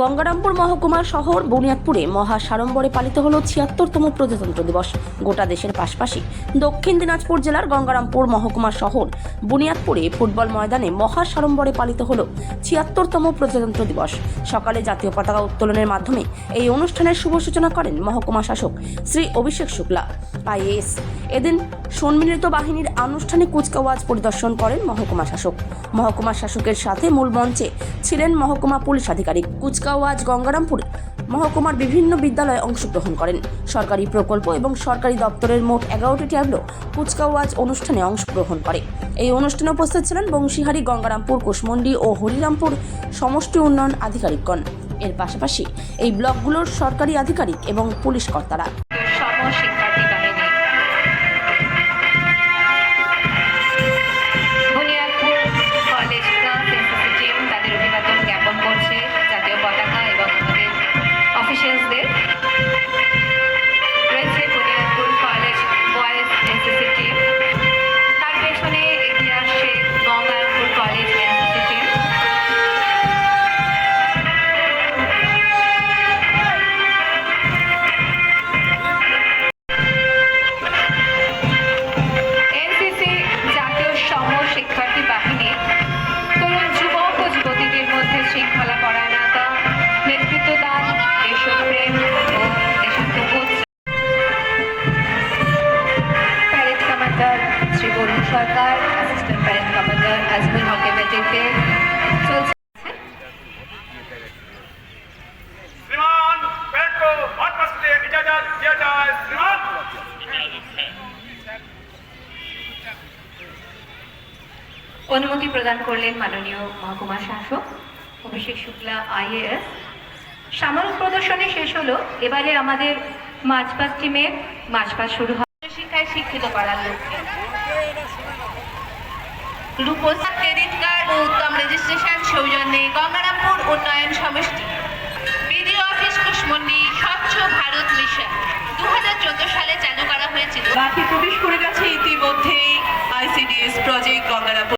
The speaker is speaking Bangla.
গঙ্গারামপুর মহকুমার শহর বুনিয়াদপুরে মহা সাড়ম্বরে পালিত হল ছিয়াত্তরতম প্রজাতন্ত্র দিবস। গোটা দেশের পাশাপাশি দক্ষিণ দিনাজপুর জেলার গঙ্গারামপুর মহকুমার শহর বুনিয়াদপুরে ফুটবল ময়দানে মহা সাড়ম্বরে পালিত হল ছিয়াত্তরতম প্রজাতন্ত্র দিবস। সকালে জাতীয় পতাকা উত্তোলনের মাধ্যমে এই অনুষ্ঠানের শুভ সূচনা করেন মহকুমা শাসক শ্রী অভিষেক শুক্লা। আইএএস। এদিন সম্মিলিত বাহিনীর আনুষ্ঠানিক কুচকাওয়াজ পরিদর্শন করেন মহকুমা শাসক। মহকুমা শাসকের সাথে মূল মঞ্চে ছিলেন মহকুমা পুলিশ আধিকারিক কুচকাওয়াজ গঙ্গারামপুর মহকুমার বিভিন্ন বিদ্যালয়ে অংশগ্রহণ করেন। সরকারি প্রকল্প এবং সরকারি দপ্তরের মোট এগারোটি ট্যাবলো কুচকাওয়াজ অনুষ্ঠানে অংশগ্রহণ করে। এই অনুষ্ঠানে উপস্থিত ছিলেন বংশীহারি গঙ্গারামপুর কুশমন্ডি ও হরিরামপুর সমষ্টি উন্নয়ন আধিকারিকগণ। এর পাশাপাশি এই ব্লকগুলোর সরকারি আধিকারিক এবং পুলিশ কর্তারা। অনুমতি প্রদান করলেন মাননীয় মহকুমা শাসক অভিষেক শুক্লা আইএএস। সামরিক প্রদর্শনী শেষ হলো এবারে আমাদের মাছপাস টিমের মাছপাস শুরু হয়। শিক্ষায় শিক্ষিত করার লক্ষ্যে। রূপসা ক্রেডিট কার্ড ও উত্তম রেজিস্ট্রেশন সৌজন্যে গঙ্গারামপুর উন্নয়ন সমষ্টি বিডিও অফিস কুশমন্ডি স্বচ্ছ ভারত মিশন। দু হাজার চোদ্দ সালে চালু করা হয়েছিল। মাঠে প্রবেশ করে গেছে ইতিমধ্যেই। ICDS project Gangarampur